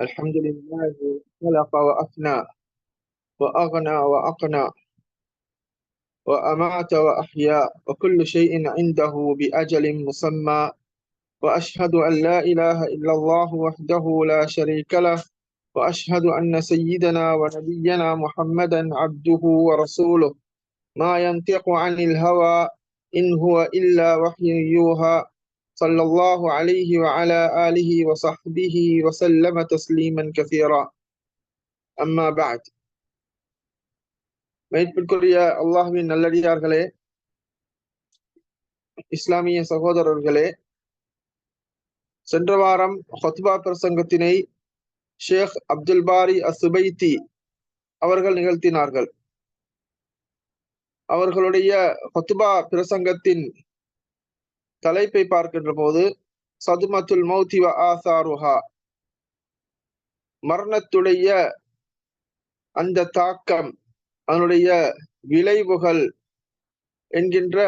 الحمد لله خلق وأفنى وأغنى وأقنى وأمات وأحيا وكل شيء عنده بأجل مسمى وأشهد أن لا إله إلا الله وحده لا شريك له وأشهد أن سيدنا ونبينا محمدا عبده ورسوله ما ينطق عن الهوى إن هو إلا وحي يوحى صلى الله عليه وعلى آله وصحبه وسلم تسليما كثيرا أما بعد மெய்ப்பிற்குரிய அல்லாஹுவின் நல்லடியார்களே இஸ்லாமிய சகோதரர்களே சென்ற வாரம் ஹொத்பா பிரசங்கத்தினை ஷேக் அப்துல் பாரி அசுபைத்தி அவர்கள் நிகழ்த்தினார்கள் அவர்களுடைய ஹொத்பா பிரசங்கத்தின் தலைப்பை பார்க்கின்ற போது சதுமத்துல் மௌத்தி வ ஆசாருஹா. மரணத்துடைய அந்த தாக்கம் அதனுடைய விளைவுகள் என்கின்ற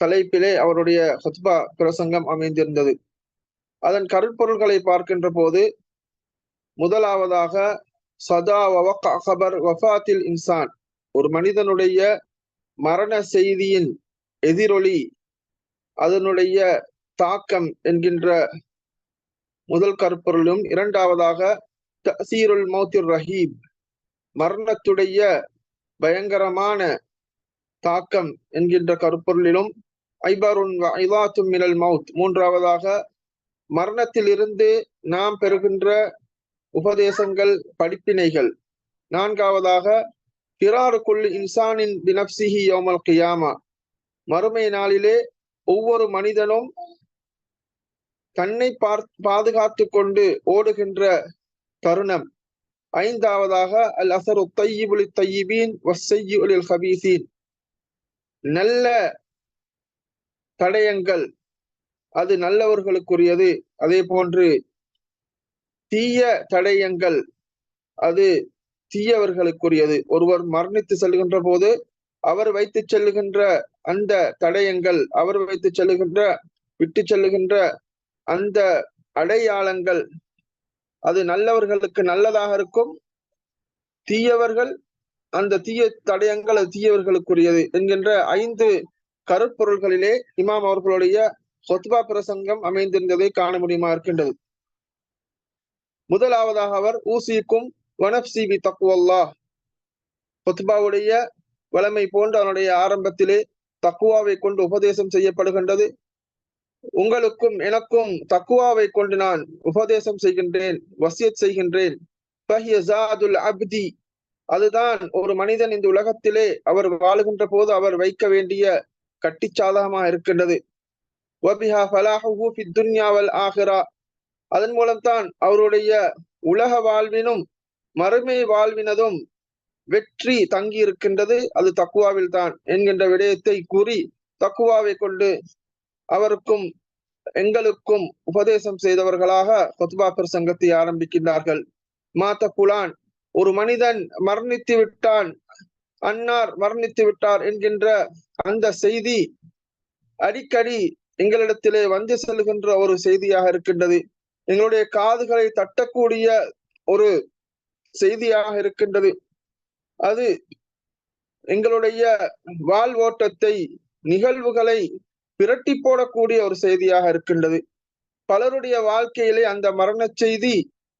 தலைப்பிலே அவருடைய ஹத்பா பிரசங்கம் அமைந்திருந்தது. அதன் கருப்பொருள்களை பார்க்கின்ற போது முதலாவதாக சதா அகபர் வஃபாத்தில் இன்சான். ஒரு மனிதனுடைய மரண செய்தியின் எதிரொலி அதனுடைய தாக்கம் என்கின்ற முதல் கருப்பொருளும் இரண்டாவதாக தசீருல் மௌத்திர் ரஹீப் மரணத்துடைய பயங்கரமான தாக்கம் என்கின்ற கருப்பொருளிலும் ஐபருன் மினல் மவுத் மூன்றாவதாக மரணத்திலிருந்து நாம் பெறுகின்ற உபதேசங்கள் படிப்பினைகள். நான்காவதாக பிறாருக்குள் இன்சானின் பினப்சிஹி யோமல் கியாமா. மறுமை நாளிலே ஒவ்வொரு மனிதனும் தன்னை பார் பாதுகாத்து கொண்டு ஓடுகின்ற தருணம். ஐந்தாவதாக அல் அசரு தையிபுலி தையிபீன் வசையுலில் ஹபீசீன் நல்ல தடயங்கள் அது நல்லவர்களுக்குரியது. அதே போன்று தீய தடயங்கள் அது தீயவர்களுக்குரியது. ஒருவர் மரணித்து செல்கின்ற போது அவர் வைத்து செல்லுகின்ற அந்த தடயங்கள் அவர் வைத்து செல்லுகின்ற விட்டு செல்லுகின்ற அந்த அடையாளங்கள் அது நல்லவர்களுக்கு நல்லதாக இருக்கும். தீயவர்கள் அந்த தீய தடயங்கள் அது தீயவர்களுக்குரியது என்கின்ற ஐந்து கருப்பொருள்களிலே இமாம் அவர்களுடைய சொத்பா பிரசங்கம் அமைந்திருந்ததை காண முடியுமா இருக்கின்றது. முதலாவதாக அவர் ஊசிக்கும் வனப்சிபி தக்குவல்லா சொத்பாவுடைய வளமை போன்று அவனுடைய ஆரம்பத்திலே தக்குவாவை கொண்டு உபதேசம் செய்யப்படுகின்றது. உங்களுக்கும் எனக்கும் தக்குவாவை கொண்டு நான் உபதேசம் செய்கின்றேன் வசியத் செய்கின்றேன். அப்தி. அதுதான் ஒரு மனிதன் இந்த உலகத்திலே அவர் வாழுகின்ற போது அவர் வைக்க வேண்டிய கட்டிச்சாதகமாக இருக்கின்றது. ஆகிரா அதன் மூலம்தான் அவருடைய உலக வாழ்வினும் மறுமை வாழ்வினதும் வெற்றி தங்கி இருக்கின்றது அது தக்குவாவில் தான் என்கின்ற விடயத்தை கூறி தக்குவாவை கொண்டு அவருக்கும் எங்களுக்கும் உபதேசம் செய்தவர்களாக கொத்பா பிரசங்கத்தை ஆரம்பிக்கின்றார்கள். மாத்த குலான் ஒரு மனிதன் மரணித்து விட்டான் அன்னார் மரணித்து விட்டார் என்கின்ற அந்த செய்தி அடிக்கடி எங்களிடத்திலே வந்து செல்கின்ற ஒரு செய்தியாக இருக்கின்றது. எங்களுடைய காதுகளை தட்டக்கூடிய ஒரு செய்தியாக இருக்கின்றது. அது எங்களுடைய வாழ்வோட்டத்தை நிகழ்வுகளை பிரட்டி போடக்கூடிய ஒரு செய்தியாக இருக்கின்றது. பலருடைய வாழ்க்கையிலே அந்த மரண செய்தி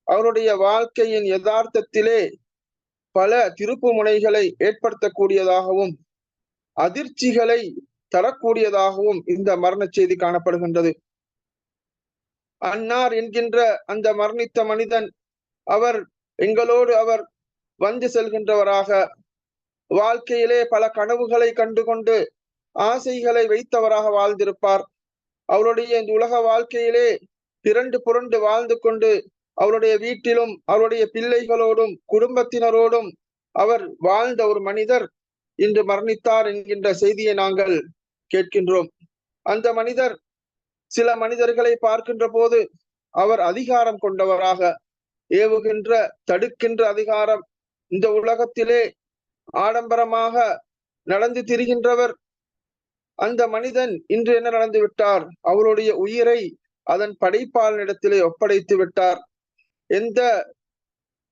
அவருடைய வாழ்க்கையின் யதார்த்தத்திலே பல திருப்பு முனைகளை ஏற்படுத்தக்கூடியதாகவும் அதிர்ச்சிகளை தரக்கூடியதாகவும் இந்த மரண செய்தி காணப்படுகின்றது. அன்னார் என்கின்ற அந்த மரணித்த மனிதன் அவர் எங்களோடு அவர் வந்து செல்கின்றவராக வாழ்க்கையிலே பல கனவுகளை கண்டு கொண்டு ஆசைகளை வைத்தவராக வாழ்ந்திருப்பார். அவருடைய இந்த உலக வாழ்க்கையிலே திரண்டு புரண்டு வாழ்ந்து கொண்டு அவருடைய வீட்டிலும் அவருடைய பிள்ளைகளோடும் குடும்பத்தினரோடும் அவர் வாழ்ந்த ஒரு மனிதர் இன்று மரணித்தார் என்கின்ற செய்தியை நாங்கள் கேட்கின்றோம். அந்த மனிதர் சில மனிதர்களை பார்க்கின்ற போது அவர் அதிகாரம் கொண்டவராக ஏவுகின்ற தடுக்கின்ற அதிகாரம் இந்த உலகத்திலே ஆடம்பரமாக நடந்து திரிகின்றவர். அந்த மனிதன் இன்று என்ன நடந்து விட்டார்? அவருடைய உயிரை அதன் படைப்பாளனிடத்திலே ஒப்படைத்து விட்டார். எந்த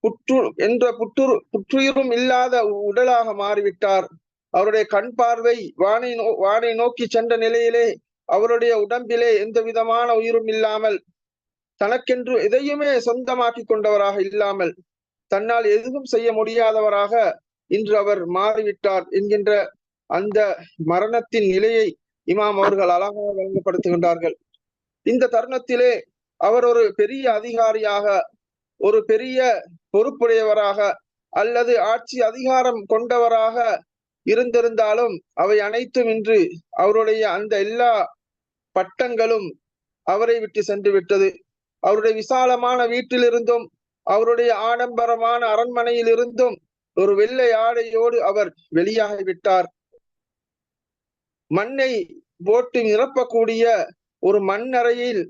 புற்று என்ற புற்று புற்றுயிரும் இல்லாத உடலாக மாறிவிட்டார். அவருடைய கண் பார்வை வானை நோ வானை நோக்கி சென்ற நிலையிலே அவருடைய உடம்பிலே எந்த விதமான உயிரும் இல்லாமல் தனக்கென்று எதையுமே சொந்தமாக்கி கொண்டவராக இல்லாமல் தன்னால் எதுவும் செய்ய முடியாதவராக இன்று அவர் மாறிவிட்டார் என்கின்ற அந்த மரணத்தின் நிலையை இமாம் அவர்கள் அழகாக வழங்கப்படுத்துகின்றார்கள் இந்த தருணத்திலே அவர் ஒரு பெரிய அதிகாரியாக ஒரு பெரிய பொறுப்புடையவராக அல்லது ஆட்சி அதிகாரம் கொண்டவராக இருந்திருந்தாலும் அவை அனைத்தும் இன்று அவருடைய அந்த எல்லா பட்டங்களும் அவரை விட்டு சென்று விட்டது. அவருடைய விசாலமான வீட்டிலிருந்தும் அவருடைய ஆடம்பரமான அரண்மனையில் இருந்தும் ஒரு வெள்ளை ஆடையோடு அவர் வெளியாகிவிட்டார் மண்ணை போட்டு நிரப்பக்கூடிய ஒரு மண்ணறையில்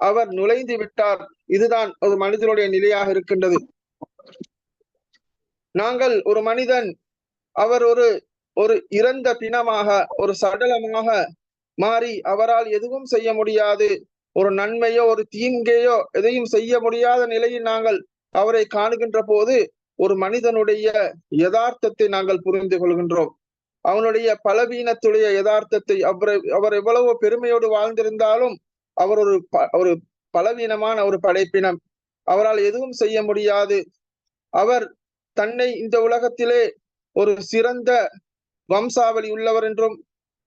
அவர் நுழைந்து விட்டார். இதுதான் ஒரு மனிதனுடைய நிலையாக இருக்கின்றது. நாங்கள் ஒரு மனிதன் அவர் ஒரு ஒரு இறந்த பிணமாக ஒரு சடலமாக மாறி அவரால் எதுவும் செய்ய முடியாது. ஒரு நன்மையோ ஒரு தீங்கையோ எதையும் செய்ய முடியாத நிலையில் நாங்கள் அவரை காணுகின்ற போது ஒரு மனிதனுடைய யதார்த்தத்தை நாங்கள் புரிந்து கொள்கின்றோம். அவனுடைய பலவீனத்துடைய யதார்த்தத்தை அவரை அவர் எவ்வளவு பெருமையோடு வாழ்ந்திருந்தாலும் அவர் ஒரு ஒரு பலவீனமான ஒரு படைப்பினம். அவரால் எதுவும் செய்ய முடியாது. அவர் தன்னை இந்த உலகத்திலே ஒரு சிறந்த வம்சாவளி உள்ளவர் என்றும்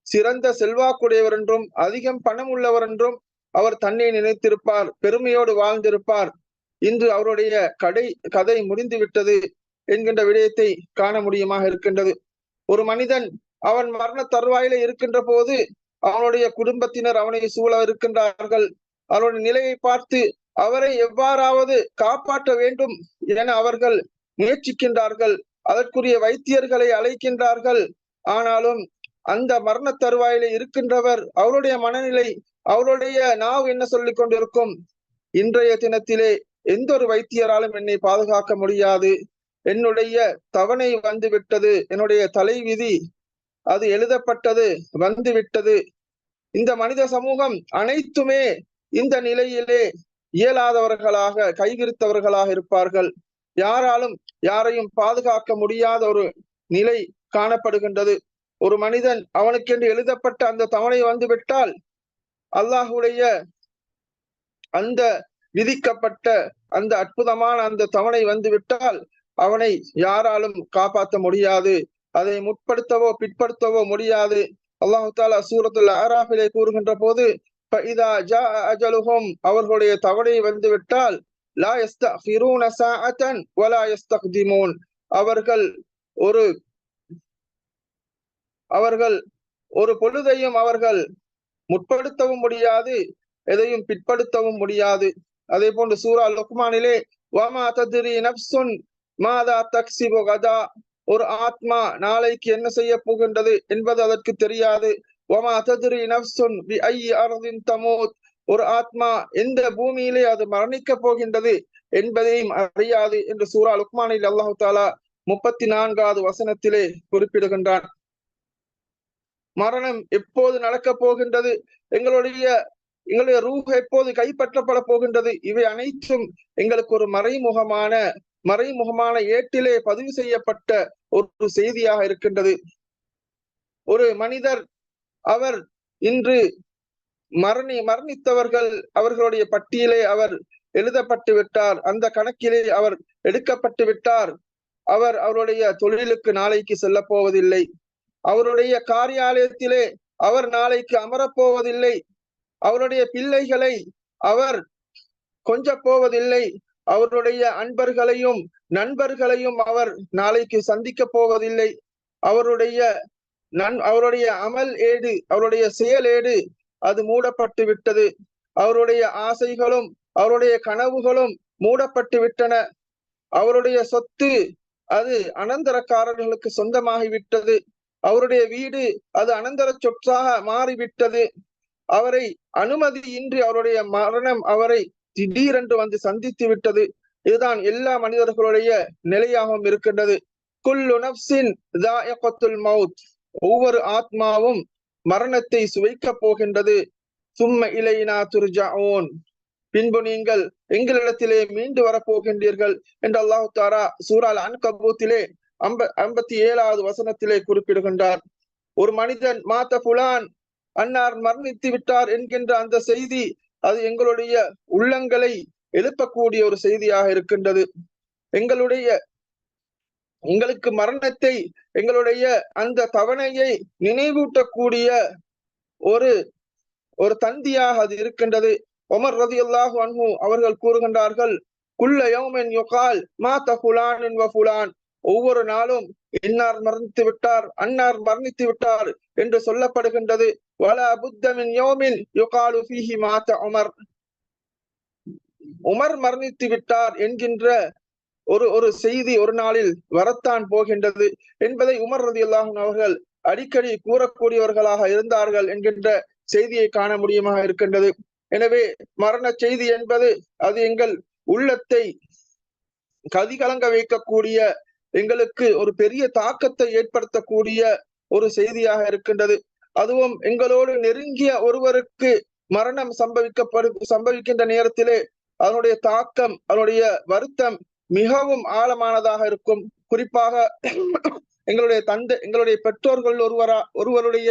சிறந்த செல்வாக்குடையவர் என்றும் அதிகம் பணம் உள்ளவர் என்றும் அவர் தன்னை நினைத்திருப்பார் பெருமையோடு வாழ்ந்திருப்பார். இன்று அவருடைய கடை கதை முடிந்து விட்டது என்கின்ற விடயத்தை காண முடியுமாக இருக்கின்றது. ஒரு மனிதன் அவன் மரண தருவாயில இருக்கின்ற போது அவனுடைய குடும்பத்தினர் அவனை சூழ இருக்கின்றார்கள். அவனுடைய நிலையை பார்த்து அவரை எவ்வாறாவது காப்பாற்ற வேண்டும் என அவர்கள் முயற்சிக்கின்றார்கள். அதற்குரிய வைத்தியர்களை அழைக்கின்றார்கள். ஆனாலும் அந்த மரண தருவாயில இருக்கின்றவர் அவருடைய மனநிலை அவருடைய நாவ் என்ன சொல்லிக் கொண்டிருக்கும்? இன்றைய தினத்திலே எந்த ஒரு வைத்தியராலும் என்னை பாதுகாக்க முடியாது. என்னுடைய தவணை வந்து விட்டது என்னுடைய தலைவிதி அது எழுதப்பட்டது வந்து விட்டது இந்த மனித சமூகம் அனைத்துமே இந்த நிலையிலே இயலாதவர்களாக கைவிரித்தவர்களாக இருப்பார்கள். யாராலும் யாரையும் பாதுகாக்க முடியாத ஒரு நிலை காணப்படுகின்றது. ஒரு மனிதன் அவனுக்கென்று எழுதப்பட்ட அந்த தவணை வந்து விட்டால் அல்லாஹுடைய அந்த விதிக்கப்பட்ட அந்த அற்புதமான அந்த தவணை வந்து விட்டால் அவனை யாராலும் காப்பாற்ற முடியாது. அதை முற்படுத்தவோ பிற்படுத்தவோ முடியாது. அல்லாஹு தாலா சூரத்துல ஆராஃபிலே கூறுகின்ற போது அவர்களுடைய தவணை வந்து விட்டால் அவர்கள் ஒரு அவர்கள் ஒரு பொழுதையும் அவர்கள் முற்படுத்தவும் முடியாது எதையும் பிற்படுத்தவும் முடியாது. அதே போன்று சூரா லுக்மானிலே வமா தத்ரி நப்சுன் மாதா தக்சிபு கதா. ஒரு ஆத்மா நாளைக்கு என்ன செய்ய போகின்றது என்பது அதற்கு தெரியாது. வமா தத்ரி நப்சுன் பி ஐ அர்தின் தமோத். ஒரு ஆத்மா எந்த பூமியிலே அது மரணிக்க போகின்றது என்பதையும் அறியாது என்று சூரா லுக்மானில் அல்லாஹு தாலா முப்பத்தி நான்காவது வசனத்திலே குறிப்பிடுகின்றான். மரணம் எப்போது நடக்க போகின்றது? எங்களுடைய எங்களுடைய ரூஹ் எப்போது கைப்பற்றப்பட போகின்றது? இவை அனைத்தும் எங்களுக்கு ஒரு மறைமுகமான மறைமுகமான ஏட்டிலே பதிவு செய்யப்பட்ட ஒரு செய்தியாக இருக்கின்றது. ஒரு மனிதர் அவர் இன்று மரணி மரணித்தவர்கள் அவர்களுடைய பட்டியலே அவர் எழுதப்பட்டு விட்டார். அந்த கணக்கிலே அவர் எடுக்கப்பட்டு விட்டார். அவர் அவருடைய தொழிலுக்கு நாளைக்கு செல்ல போவதில்லை. அவருடைய காரியாலயத்திலே அவர் நாளைக்கு அமரப்போவதில்லை அவருடைய பிள்ளைகளை அவர் கொஞ்ச போவதில்லை. அவருடைய அன்பர்களையும் நண்பர்களையும் அவர் நாளைக்கு சந்திக்க போவதில்லை. அவருடைய நன் அவருடைய அமல் ஏடு அவருடைய செயல் ஏடு அது மூடப்பட்டு விட்டது. அவருடைய ஆசைகளும் அவருடைய கனவுகளும் மூடப்பட்டு விட்டன. அவருடைய சொத்து அது அனந்தரக்காரர்களுக்கு சொந்தமாகிவிட்டது. அவருடைய வீடு அது அனந்தர சொற்றாக மாறிவிட்டது. அவரை அனுமதியின்றி அவருடைய மரணம் அவரை திடீரென்று வந்து சந்தித்து விட்டது. இதுதான் எல்லா மனிதர்களுடைய நிலையாகவும் இருக்கின்றது. குல்லு நப்சின் மவுத். ஒவ்வொரு ஆத்மாவும் மரணத்தை சுவைக்க போகின்றது. சும்ம துர்ஜா துர்ஜாவோன் பின்பு நீங்கள் எங்களிடத்திலே மீண்டு வரப்போகின்றீர்கள் என்று அல்லாஹு தாரா சூரால் அன்கபூத்திலே அம்ப ஐம்பத்தி ஏழாவது வசனத்திலே குறிப்பிடுகின்றார். ஒரு மனிதன் மாத்த புலான் அன்னார் மரணித்து விட்டார் என்கின்ற அந்த செய்தி அது எங்களுடைய உள்ளங்களை எழுப்பக்கூடிய ஒரு செய்தியாக இருக்கின்றது. எங்களுடைய எங்களுக்கு மரணத்தை எங்களுடைய அந்த தவணையை நினைவூட்டக்கூடிய ஒரு ஒரு தந்தியாக அது இருக்கின்றது. ஒமர் ரதி அல்லாஹு அன்ஹு அவர்கள் கூறுகின்றார்கள் குள்ள யௌமென் யுகால் மாத்த புலான் என்ப புலான் ஒவ்வொரு நாளும் இன்னார் மரணித்து விட்டார் அன்னார் மரணித்து விட்டார் என்று சொல்லப்படுகின்றது. வல புத்தமின் யோமின் يقال فيه مات உமர் உமர் மரணித்து விட்டார் என்கின்ற ஒரு ஒரு செய்தி ஒரு நாளில் வரத்தான் போகின்றது என்பதை உமர் ரதி அல்லாஹன் அவர்கள் அடிக்கடி கூறக்கூடியவர்களாக இருந்தார்கள் என்கின்ற செய்தியை காண முடியுமாக இருக்கின்றது. எனவே மரண செய்தி என்பது அது எங்கள் உள்ளத்தை கதிகலங்க வைக்கக்கூடிய எங்களுக்கு ஒரு பெரிய தாக்கத்தை ஏற்படுத்தக்கூடிய ஒரு செய்தியாக இருக்கின்றது. அதுவும் எங்களோடு நெருங்கிய ஒருவருக்கு மரணம் சம்பவிக்கப்படு சம்பவிக்கின்ற நேரத்திலே அதனுடைய தாக்கம் அதனுடைய வருத்தம் மிகவும் ஆழமானதாக இருக்கும். குறிப்பாக எங்களுடைய தந்தை எங்களுடைய பெற்றோர்கள் ஒருவரா ஒருவருடைய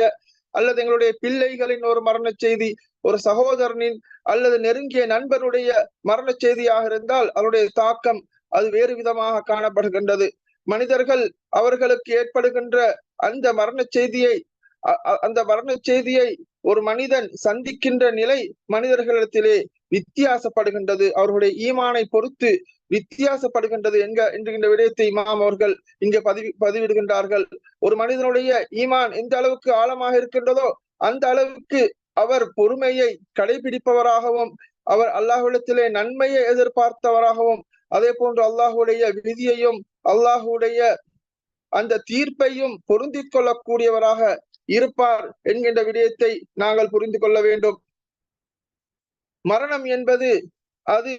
அல்லது எங்களுடைய பிள்ளைகளின் ஒரு மரண செய்தி ஒரு சகோதரனின் அல்லது நெருங்கிய நண்பருடைய மரண செய்தியாக இருந்தால் அதனுடைய தாக்கம் அது வேறு விதமாக காணப்படுகின்றது. மனிதர்கள் அவர்களுக்கு ஏற்படுகின்ற அந்த மரண செய்தியை அந்த மரண செய்தியை ஒரு மனிதன் சந்திக்கின்ற நிலை மனிதர்களிடத்திலே வித்தியாசப்படுகின்றது. அவர்களுடைய ஈமானை பொறுத்து வித்தியாசப்படுகின்றது என்க என்கின்ற விடயத்தை இமாம் அவர்கள் இங்கே பதிவு பதிவிடுகின்றார்கள். ஒரு மனிதனுடைய ஈமான் எந்த அளவுக்கு ஆழமாக இருக்கின்றதோ அந்த அளவுக்கு அவர் பொறுமையை கடைபிடிப்பவராகவும் அவர் அல்லாஹுடத்திலே நன்மையை எதிர்பார்த்தவராகவும் அதே போன்று அல்லாஹுடைய விதியையும் அல்லாஹுடைய அந்த தீர்ப்பையும் பொருந்திக் கொள்ளக்கூடியவராக இருப்பார் என்கின்ற விடயத்தை நாங்கள் புரிந்து கொள்ள வேண்டும். மரணம் என்பது அது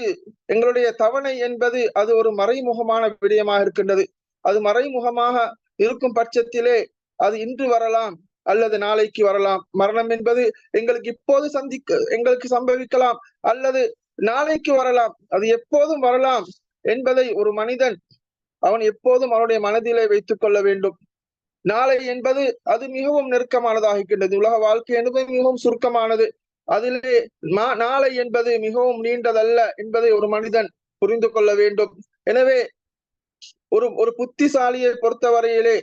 எங்களுடைய தவணை என்பது அது ஒரு மறைமுகமான விடயமாக இருக்கின்றது. அது மறைமுகமாக இருக்கும் பட்சத்திலே அது இன்று வரலாம் அல்லது நாளைக்கு வரலாம். மரணம் என்பது எங்களுக்கு இப்போது சந்திக்க எங்களுக்கு சம்பவிக்கலாம் அல்லது நாளைக்கு வரலாம். அது எப்போதும் வரலாம் என்பதை ஒரு மனிதன் அவன் எப்போதும் அவனுடைய மனதிலே வைத்துக் கொள்ள வேண்டும். நாளை என்பது அது மிகவும் நெருக்கமானதாக இருக்கின்றது. உலக வாழ்க்கை என்பது மிகவும் சுருக்கமானது. அதிலே நாளை என்பது மிகவும் நீண்டதல்ல என்பதை ஒரு மனிதன் புரிந்து கொள்ள வேண்டும். எனவே ஒரு ஒரு புத்திசாலியை பொறுத்தவரையிலே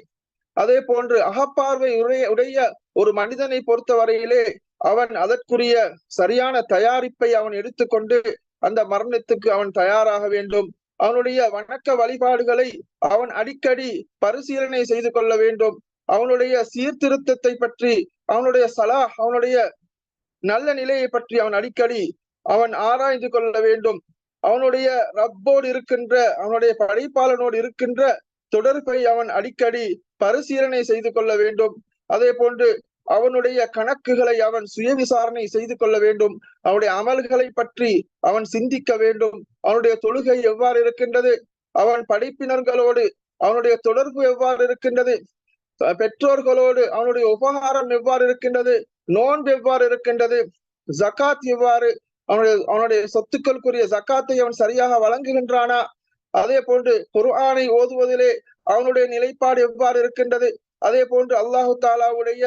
அதே போன்று அகப்பார்வை உடைய உடைய ஒரு மனிதனை பொறுத்தவரையிலே அவன் அதற்குரிய சரியான தயாரிப்பை அவன் எடுத்துக்கொண்டு அந்த மரணத்துக்கு அவன் தயாராக வேண்டும். அவனுடைய வணக்க வழிபாடுகளை அவன் அடிக்கடி பரிசீலனை செய்து கொள்ள வேண்டும். அவனுடைய சீர்திருத்தத்தை பற்றி அவனுடைய சலா அவனுடைய நல்ல நிலையை பற்றி அவன் அடிக்கடி அவன் ஆராய்ந்து கொள்ள வேண்டும். அவனுடைய ரப்போடு இருக்கின்ற அவனுடைய படைப்பாளனோடு இருக்கின்ற தொடர்பை அவன் அடிக்கடி பரிசீலனை செய்து கொள்ள வேண்டும். அதே போன்று அவனுடைய கணக்குகளை அவன் சுய விசாரணை செய்து கொள்ள வேண்டும். அவனுடைய அமல்களை பற்றி அவன் சிந்திக்க வேண்டும். அவனுடைய தொழுகை எவ்வாறு இருக்கின்றது? அவன் படிப்பினர்களோடு அவனுடைய தொடர்பு எவ்வாறு இருக்கின்றது? பெற்றோர்களோடு அவனுடைய உபகாரம் எவ்வாறு இருக்கின்றது? நோன்பு எவ்வாறு இருக்கின்றது? ஜக்காத் எவ்வாறு? அவனுடைய அவனுடைய சொத்துக்களுக்குரிய ஜக்காத்தை அவன் சரியாக வழங்குகின்றானா? அதே போன்று குர்ஆனை ஓதுவதிலே அவனுடைய நிலைப்பாடு எவ்வாறு இருக்கின்றது? அதே போன்று அல்லாஹு தாலாவுடைய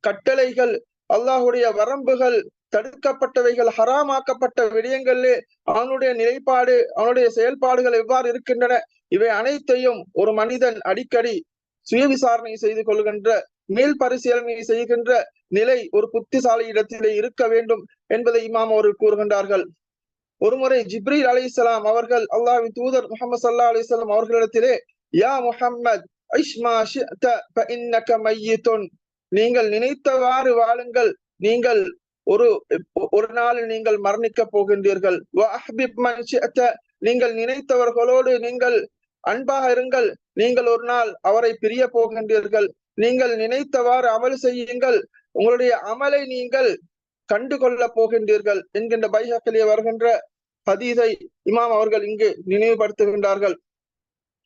கட்டளைகள் அல்லாஹுடைய வரம்புகள் தடுக்கப்பட்டவைகள் ஹராமாக்கப்பட்ட விடயங்களிலே அவனுடைய நிலைப்பாடு அவனுடைய செயல்பாடுகள் எவ்வாறு இருக்கின்றன? இவை அனைத்தையும் ஒரு மனிதன் அடிக்கடி சுய விசாரணை செய்து கொள்கின்ற மேல் பரிசீலனை செய்கின்ற நிலை ஒரு புத்திசாலி இடத்திலே இருக்க வேண்டும் என்பதை இமாம் அவர்கள் கூறுகின்றார்கள். ஒருமுறை ஜிப்ரீல் அலி இஸ்லாம் அவர்கள் அல்லாஹின் தூதர் முகமது சல்லா அலிஸ்லாம் அவர்களிடத்திலே யா முஹம்மத் நீங்கள் நினைத்தவாறு வாழுங்கள். நீங்கள் ஒரு ஒரு நாள் நீங்கள் மரணிக்க போகின்றீர்கள். நீங்கள் நினைத்தவர்களோடு நீங்கள் அன்பாக இருங்கள். நீங்கள் ஒரு நாள் அவரை பிரிய போகின்றீர்கள். நீங்கள் நினைத்தவாறு அமல் செய்யுங்கள். உங்களுடைய அமலை நீங்கள் கண்டு கொள்ள போகின்றீர்கள் என்கின்ற பைஹக்கிலே வருகின்ற ஹதீஸை இமாம் அவர்கள் இங்கு நினைவுபடுத்துகின்றார்கள்.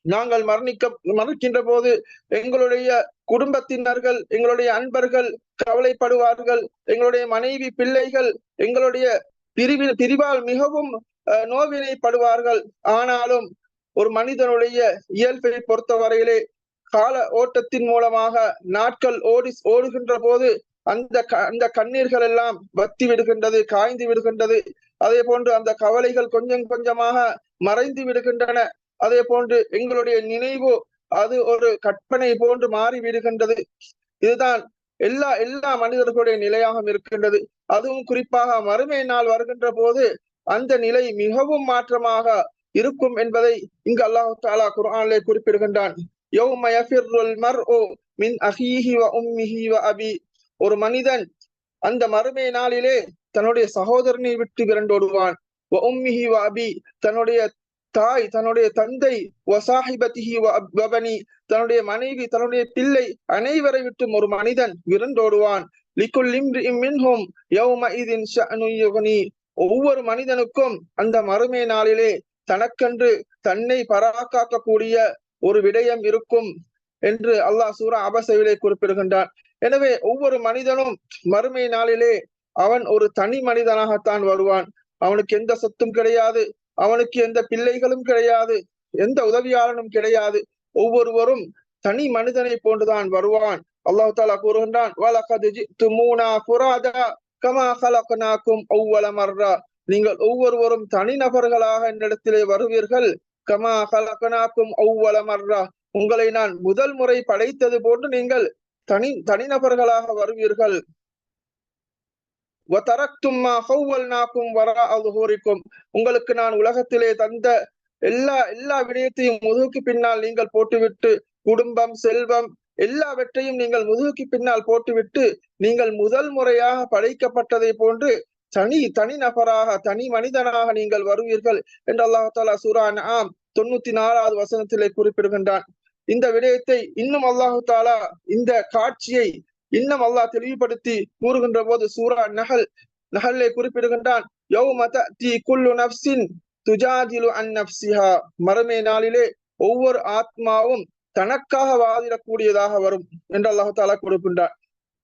நாங்கள் மரணிக்க மறுக்கின்ற போது எங்களுடைய குடும்பத்தினர்கள் எங்களுடைய அன்பர்கள் கவலைப்படுவார்கள். எங்களுடைய மனைவி பிள்ளைகள் எங்களுடைய பிரிவில் பிரிவால் மிகவும் நோவினைப்படுவார்கள். ஆனாலும் ஒரு மனிதனுடைய இயல்பை பொறுத்தவரையிலே கால ஓட்டத்தின் மூலமாக நாட்கள் ஓடி ஓடுகின்ற போது அந்த அந்த கண்ணீர்கள் எல்லாம் வத்தி விடுகின்றது காய்ந்து விடுகின்றது. அதே போன்று அந்த கவலைகள் கொஞ்சம் கொஞ்சமாக மறைந்து விடுகின்றன. அதே போன்று எங்களுடைய நினைவு அது ஒரு கற்பனை போன்று மாறி விடுகின்றது. இதுதான் எல்லா எல்லா மனிதர்களுடைய நிலையாகவும் இருக்கின்றது. அதுவும் குறிப்பாக மறுமை நாள் வருகின்ற போது அந்த நிலை மிகவும் மாற்றமாக இருக்கும் என்பதை இங்கு அல்லாஹு தாலா குர்ஆனிலே குறிப்பிடுகின்றான். மின் வ வ அபி. ஒரு மனிதன் அந்த மறுமை நாளிலே தன்னுடைய சகோதரனை விட்டு விரண்டோடுவான். வ அபி. தன்னுடைய தாய் தன்னுடைய தந்தை வசாஹிபதிஹி வபனி தன்னுடைய மனைவி தன்னுடைய பிள்ளை அனைவரை விட்டும் ஒரு மனிதன் விருந்தோடுவான் ஒவ்வொரு மனிதனுக்கும் அந்த மறுமை நாளிலே தனக்கென்று தன்னை பராக்காக்கக்கூடிய ஒரு விடயம் இருக்கும் என்று அல்லாஹ் சூரா அபசவிலே குறிப்பிடுகின்றான். எனவே ஒவ்வொரு மனிதனும் மறுமை நாளிலே அவன் ஒரு தனி மனிதனாகத்தான் வருவான். அவனுக்கு எந்த சொத்தும் கிடையாது. அவனுக்கு எந்த பிள்ளைகளும் கிடையாது எந்த உதவியாளனும் கிடையாது. ஒவ்வொருவரும் தனி மனிதனை போன்றுதான் வருவான். அல்லாஹு தாலா கூறுகின்றான் நீங்கள் ஒவ்வொருவரும் தனி நபர்களாக என்னிடத்திலே வருவீர்கள். கமா ஹலகனாக்கும் ஒவ்வொல மர்ரா. உங்களை நான் முதல் முறை படைத்தது போன்று நீங்கள் தனி தனிநபர்களாக வருவீர்கள். உங்களுக்கு நான் உலகத்திலே தந்த எல்லா எல்லா விடயத்தையும் முதுகுக்கு பின்னால் நீங்கள் போட்டுவிட்டு குடும்பம் செல்வம் எல்லாவற்றையும் நீங்கள் முதுகுக்கு பின்னால் போட்டுவிட்டு நீங்கள் முதல் முறையாக படைக்கப்பட்டதை போன்று தனி தனி நபராக தனி மனிதனாக நீங்கள் வருவீர்கள் என்று அல்லாஹு தாலா சூரான் ஆம் தொண்ணூத்தி நாலாவது வசனத்திலே குறிப்பிடுகின்றான். இந்த விடயத்தை இன்னும் அல்லாஹு தாலா இந்த காட்சியை இன்னும் அல்லாஹ் தெளிவுபடுத்தி கூறுகின்ற போது சூரா நகல் நகலை குறிப்பிடுகின்றான். துஜாதிலு மறுமை நாளிலே ஒவ்வொரு ஆத்மாவும் தனக்காக வாதிடக்கூடியதாக வரும் என்று அல்லாஹாலா கொடுக்கின்றான்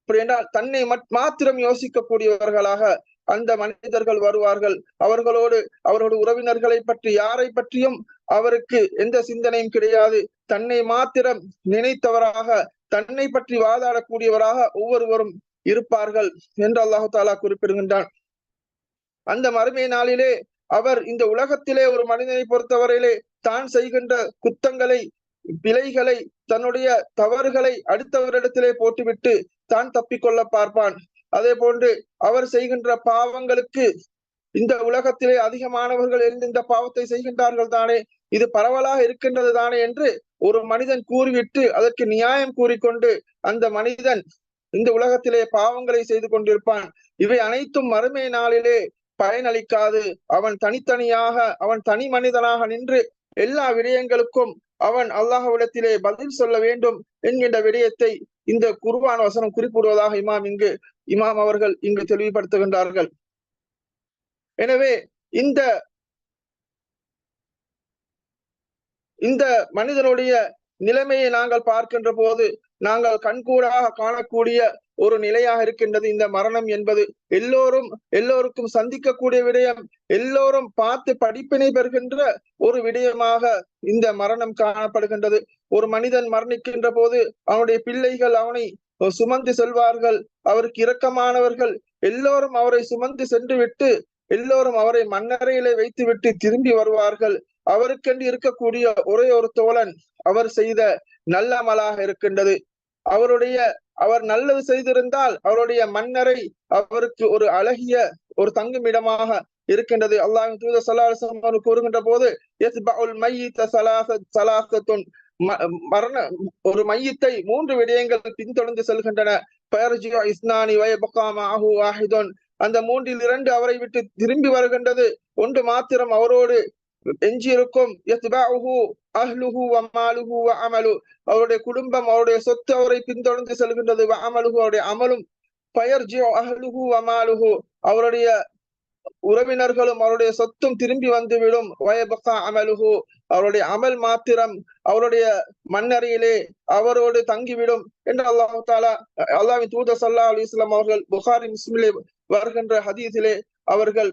அப்படி என்றால் தன்னை மாத்திரம் யோசிக்கக்கூடியவர்களாக அந்த மனிதர்கள் வருவார்கள். அவர்களோடு அவர்களோட உறவினர்களை பற்றி யாரை பற்றியும் அவருக்கு எந்த சிந்தனையும் கிடையாது. தன்னை மாத்திரம் நினைத்தவராக தன்னை பற்றி வாதாடக்கூடியவராக ஒவ்வொருவரும் இருப்பார்கள் என்று அல்லாஹு தாலா குறிப்பிடுகின்றான். அந்த மறுமை நாளிலே அவர் இந்த உலகத்திலே ஒரு மனிதனை பொறுத்தவரையிலே தான் செய்கின்ற குத்தங்களை பிழைகளை தன்னுடைய தவறுகளை அடுத்தவரிடத்திலே போட்டுவிட்டு தான் தப்பிக்கொள்ள பார்ப்பான். அதே போன்று அவர் செய்கின்ற பாவங்களுக்கு இந்த உலகத்திலே அதிகமானவர்கள் இருந்து இந்த பாவத்தை செய்கின்றார்கள் தானே இது பரவலாக இருக்கின்றது தானே என்று ஒரு மனிதன் கூறிவிட்டு அதற்கு நியாயம் கூறிக்கொண்டு அந்த மனிதன் இந்த உலகத்திலே பாவங்களை செய்து கொண்டிருப்பான். இவை அனைத்தும் மறுமை நாளிலே பயனளிக்காது. அவன் தனித்தனியாக அவன் தனி மனிதனாக நின்று எல்லா விடயங்களுக்கும் அவன் அல்லாஹ்விடத்திலே பதில் சொல்ல வேண்டும் என்கின்ற விடயத்தை இந்த குருவான வசனம் குறிப்பிடுவதாக இமாம் இங்கு இமாம் அவர்கள் இங்கு தெளிவுபடுத்துகின்றார்கள். எனவே இந்த இந்த மனிதனுடைய நிலைமையை நாங்கள் பார்க்கின்ற போது நாங்கள் கண்கூடாக காணக்கூடிய ஒரு நிலையாக இருக்கின்றது இந்த மரணம் என்பது. எல்லோரும் எல்லோருக்கும் சந்திக்கக்கூடிய விடயம் எல்லோரும் பார்த்து படிப்பினை பெறுகின்ற ஒரு விடயமாக இந்த மரணம் காணப்படுகின்றது. ஒரு மனிதன் மரணிக்கின்ற போது அவனுடைய பிள்ளைகள் அவனை சுமந்து செல்வார்கள். அவருக்கு இரக்கமானவர்கள். எல்லோரும் அவரை சுமந்து சென்று விட்டு எல்லோரும் அவரை மண்ணறையிலே வைத்து விட்டு திரும்பி வருவார்கள். அவருக்கென்று இருக்கக்கூடிய ஒரே ஒரு தோழன் அவர் செய்த நல்ல அமலாக இருக்கின்றது. அவருடைய அவர் நல்லது செய்திருந்தால் அவருடைய மன்னரை அவருக்கு ஒரு அழகிய ஒரு தங்குமிடமாக இருக்கின்றது. அல்லாஹ் தூத சலாஹம் கூறுகின்ற போது மரண ஒரு மையத்தை மூன்று விடயங்கள் பின்தொடர்ந்து செல்கின்றன. இஸ்னானி வாஹிதோன். அந்த மூன்றில் இரண்டு அவரை விட்டு திரும்பி வருகின்றது. ஒன்று மாத்திரம் அவரோடு எஞ்சியிருக்கும் அவருடைய குடும்பம் அவருடைய சொத்து அவரை பின்தொடர்ந்து செல்கின்றது. அமலுகு அவருடைய அமலும். பயர் அஹ்லுஹு அமாலுஹு அவருடைய உறவினர்களும் அவருடைய சொத்தும் திரும்பி வந்துவிடும். வயபகா அமலுஹு. அவருடைய அமல் மாத்திரம் அவருடைய மண்ணறையிலே அவரோடு தங்கிவிடும் என்று அல்லாஹு தாலா அல்லாவின் தூத சல்லா அலி இஸ்லாம் அவர்கள் புகாரி முஸ்லிமிலே வருகின்ற ஹதீஸிலே அவர்கள்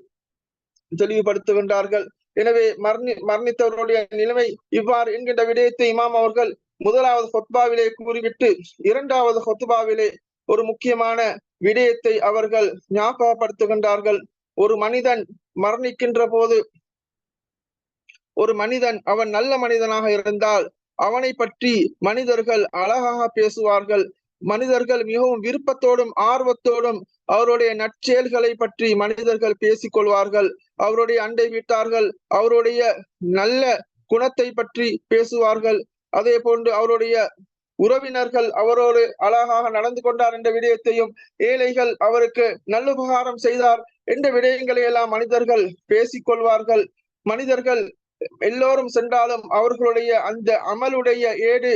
தெளிவுபடுத்துகின்றார்கள். எனவே மரணி மரணித்தவர்களுடைய நிலைமை இவ்வாறு என்கின்ற விடயத்தை இமாம் அவர்கள் முதலாவது ஹொத்பாவிலே கூறிவிட்டு இரண்டாவது ஹொத்பாவிலே ஒரு முக்கியமான விடயத்தை அவர்கள் ஞாபகப்படுத்துகின்றார்கள். ஒரு மனிதன் மரணிக்கின்ற போது ஒரு மனிதன் அவன் நல்ல மனிதனாக இருந்தால் அவனை பற்றி மனிதர்கள் அழகாக பேசுவார்கள். மனிதர்கள் மிகவும் விருப்பத்தோடும் ஆர்வத்தோடும் அவருடைய நற்செயல்களை பற்றி மனிதர்கள் பேசிக்கொள்வார்கள். அவருடைய அண்டை வீட்டார்கள் அவருடைய நல்ல குணத்தை பற்றி பேசுவார்கள். அதே போன்று அவருடைய உறவினர்கள் அவரோடு அழகாக நடந்து கொண்டார் என்ற விடயத்தையும் ஏழைகள் அவருக்கு நல்லுபகாரம் செய்தார் என்ற விடயங்களை எல்லாம் மனிதர்கள் பேசிக்கொள்வார்கள். மனிதர்கள் எல்லோரும் சென்றாலும் அவர்களுடைய அந்த அமலுடைய ஏடு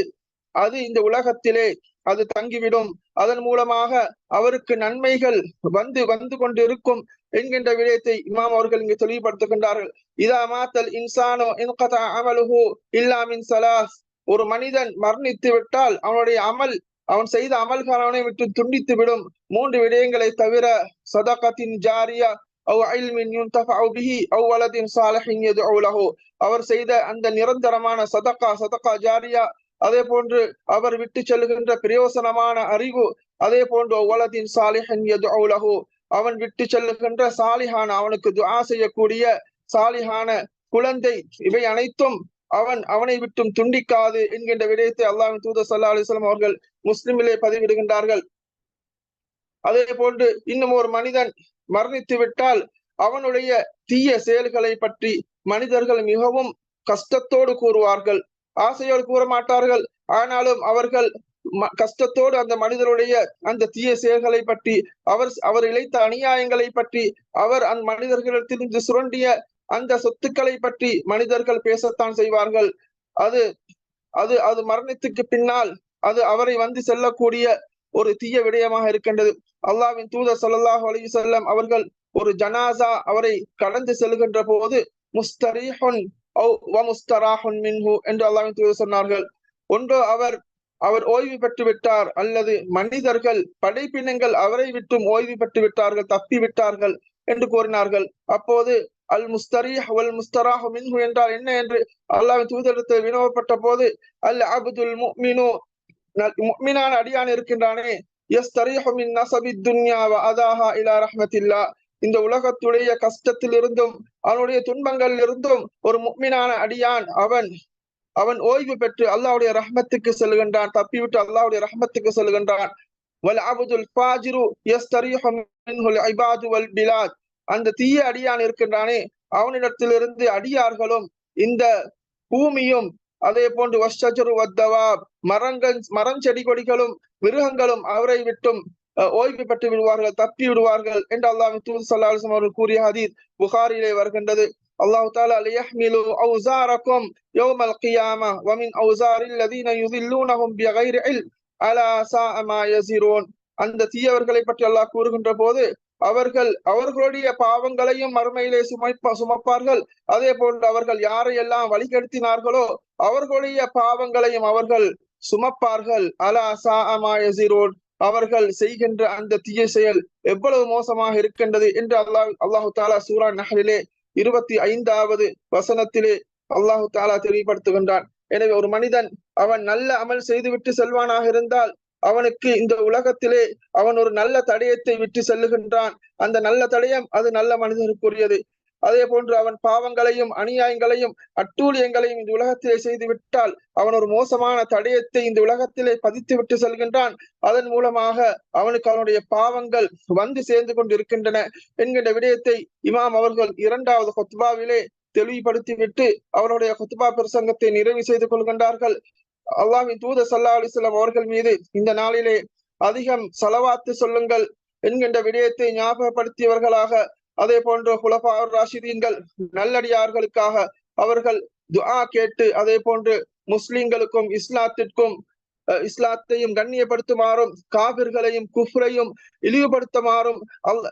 அது இந்த உலகத்திலே அது தங்கிவிடும். அதன் மூலமாக அவருக்கு நன்மைகள் வந்து வந்து கொண்டிருக்கும் என்கின்ற விடயத்தை இமாம் அவர்கள் இங்கு தெளிவுபடுத்துகின்றார்கள். இதா மாத்தல் இன்சானோ இன்கதா அமலுஹு இல்லாமின் சலாஸ். ஒரு மனிதன் மரணித்து விட்டால் அவனுடைய அமல் அவன் செய்த அமல்கள் விட்டு துண்டித்து விடும். மூன்று விடயங்களை தவிர சதகத்தின் ஜாரியா அவர் செய்த அந்த நிரந்தரமான சதகா சதகா ஜாரியா அதே போன்று அவர் விட்டு செல்லுகின்ற பிரயோசனமான அறிவு அதே போன்று வலதின் சாலிஹன் எது அவன் விட்டு செல்லுகின்ற சாலிஹான அவனுக்கு துஆ செய்யக்கூடிய சாலிஹான குழந்தை இவை அனைத்தும் அவன் அவனை விட்டும் துண்டிக்காது என்கின்ற விடயத்தை அல்லாஹின் தூதர் சல்லா அலிஸ்லாம் அவர்கள் முஸ்லிமிலே பதிவிடுகின்றார்கள். அதே போன்று இன்னும் ஒரு மனிதன் மரணித்து விட்டால் அவனுடைய தீய செயல்களை பற்றி மனிதர்கள் மிகவும் கஷ்டத்தோடு கூறுவார்கள். ஆசையோடு கூற மாட்டார்கள் ஆனாலும் அவர்கள் கஷ்டத்தோடு அந்த மனிதருடைய அந்த தீய செயல்களை பற்றி அவர் அவர் இழைத்த அநியாயங்களை பற்றி அவர் அந்த மனிதர்களிடத்திலிருந்து சுரண்டிய அந்த சொத்துக்களை பற்றி மனிதர்கள் பேசத்தான் செய்வார்கள். அது அது அது மரணத்துக்கு பின்னால் அது அவரை வந்து செல்லக்கூடிய ஒரு தீய விடயமாக இருக்கின்றது. அல்லாவின் தூதர் சல்லாஹ் அலி செல்லம் அவர்கள் ஒரு ஜனாசா அவரை கடந்து செல்கின்ற போது முஸ்தரீஹன் மின்ஹு என்று அல்லாஹின் தூதர் சொன்னார்கள். ஒன்று அவர் அவர் ஓய்வு பெற்று விட்டார் அல்லது மனிதர்கள் படைப்பினங்கள் அவரை விட்டும் ஓய்வு பெற்று விட்டார்கள் தப்பி விட்டார்கள் என்று கூறினார்கள். அப்போது அல் முஸ்தரி அவல் முஸ்தராஹ் மின்ஹு என்றால் என்ன என்று அல்லாவின் தூதரிடத்தில் வினவப்பட்ட போது அல் அப்துல் முக்மினு முக்மினான அடியான் இருக்கின்றானே யஸ்தரீஹு மின் நசபி துன்யா அதாஹா இலா ரஹ்மத்தில்லா இந்த உலகத்துடைய கஷ்டத்தில் இருந்தும் அவனுடைய துன்பங்களில் இருந்தும் ஒரு முக்மினான அடியான் அவன். அவன் ஓய்வு பெற்று அல்லாவுடைய ரஹ்மத்துக்கு செல்கின்றான் தப்பிவிட்டு அல்லாவுடைய ரஹ்மத்துக்கு செல்கின்றான். அந்த தீய அடியான் இருக்கின்றானே அவனிடத்திலிருந்து அடியார்களும் இந்த பூமியும் அதே போன்று வஷஜரு வத்தவா மரங்கள் மரஞ்செடி கொடிகளும் மிருகங்களும் அவரை விட்டும் ஓய்வு பெற்று விடுவார்கள் தப்பி விடுவார்கள் என்று அல்லாஹ் தூது சல்லாஹம் அவர்கள் கூறிய ஹதீத் புகாரிலே வருகின்றது. அல்லாஹு தாலா லியஹ்மிலு அவுசாரக்கும் யௌமல் கியாமா வமின் அவுசாரில் லதீன யுதில்லூனஹும் பிகைர் இல் அலா சா அமா யசிரோன் அந்த தீயவர்களை பற்றி அல்லாஹ் கூறுகின்ற போது அவர்கள் அவர்களுடைய பாவங்களையும் மறுமையிலே சுமைப்ப சுமப்பார்கள். அதே போன்று அவர்கள் யாரையெல்லாம் வழிகெடுத்தினார்களோ அவர்களுடைய பாவங்களையும் அவர்கள் சுமப்பார்கள். அலா சா அமாயசிரோன் அவர்கள் செய்கின்ற அந்த தீய செயல் எவ்வளவு மோசமாக இருக்கின்றது என்று அல்லாஹ் அல்லாஹு தாலா சூரா நகரிலே இருபத்தி ஐந்தாவது வசனத்திலே அல்லாஹு தாலா தெளிவுபடுத்துகின்றான். எனவே ஒரு மனிதன் அவன் நல்ல அமல் செய்துவிட்டு செல்வானாக இருந்தால் அவனுக்கு இந்த உலகத்திலே அவன் ஒரு நல்ல தடயத்தை விட்டு செல்லுகின்றான். அந்த நல்ல தடயம் அது நல்ல மனிதனுக்குரியது. அதே போன்று அவன் பாவங்களையும் அநியாயங்களையும் அட்டூழியங்களையும் இந்த உலகத்திலே செய்து விட்டால் அவன் ஒரு மோசமான தடயத்தை இந்த உலகத்திலே பதித்து விட்டு செல்கின்றான். அதன் மூலமாக அவனுக்கு அவனுடைய பாவங்கள் வந்து சேர்ந்து கொண்டு இருக்கின்றன என்கின்ற விடயத்தை இமாம் அவர்கள் இரண்டாவது கொத்பாவிலே தெளிவுபடுத்தி விட்டு அவருடைய கொத்பா பிரசங்கத்தை நிறைவு செய்து கொள்கின்றார்கள். அல்லாவின் தூத சல்லா அலிஸ்லாம் அவர்கள் மீது இந்த நாளிலே அதிகம் செலவாத்து சொல்லுங்கள் என்கின்ற விடயத்தை ஞாபகப்படுத்தியவர்களாக அதே போன்ற குலபா ராஷிதீன்கள் நல்லடியார்களுக்காக அவர்கள் துஆ கேட்டு அதே போன்று முஸ்லிம்களுக்கும் இஸ்லாத்திற்கும் இஸ்லாத்தையும் கண்ணியப்படுத்துமாறும் காவிர்களையும் குஃப்ரையும் இழிவுபடுத்துமாறும்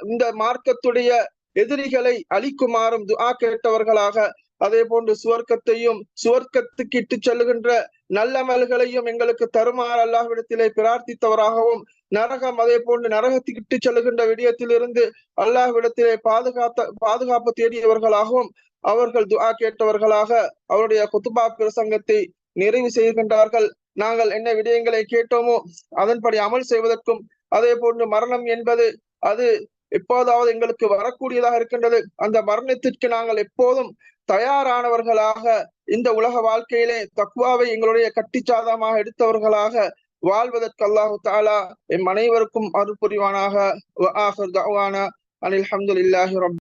இந்த மார்க்கத்துடைய எதிரிகளை அழிக்குமாறும் துஆ கேட்டவர்களாக அதே போன்று சுவர்க்கத்தையும் சுவர்க்கத்துக்கு இட்டு செல்லுகின்ற நல்லமல்களையும் எங்களுக்கு தருமாறு அல்லாஹ்விடத்திலே பிரார்த்தித்தவராகவும் நரகம் அதே போன்று நரகத்துக்கு இட்டு செல்லுகின்ற விடயத்திலிருந்து அல்லாஹ்விடத்திலே பாதுகாத்த பாதுகாப்பு தேடியவர்களாகவும் அவர்கள் துஆ கேட்டவர்களாக அவருடைய குத்துபா பிரசங்கத்தை நிறைவு செய்கின்றார்கள். நாங்கள் என்ன விடயங்களை கேட்டோமோ அதன்படி அமல் செய்வதற்கும் அதே போன்று மரணம் என்பது அது எப்போதாவது எங்களுக்கு வரக்கூடியதாக இருக்கின்றது. அந்த மரணத்திற்கு நாங்கள் எப்போதும் தயாரானவர்களாக இந்த உலக வாழ்க்கையிலே தக்குவாவை எங்களுடைய கட்டிச்சாதமாக எடுத்தவர்களாக வாழ்வதற்கு அல்லாஹு தாலா எம் அனைவருக்கும் அருள் புரிவானாக. அனில் அஹமதுல்லாஹி ரப்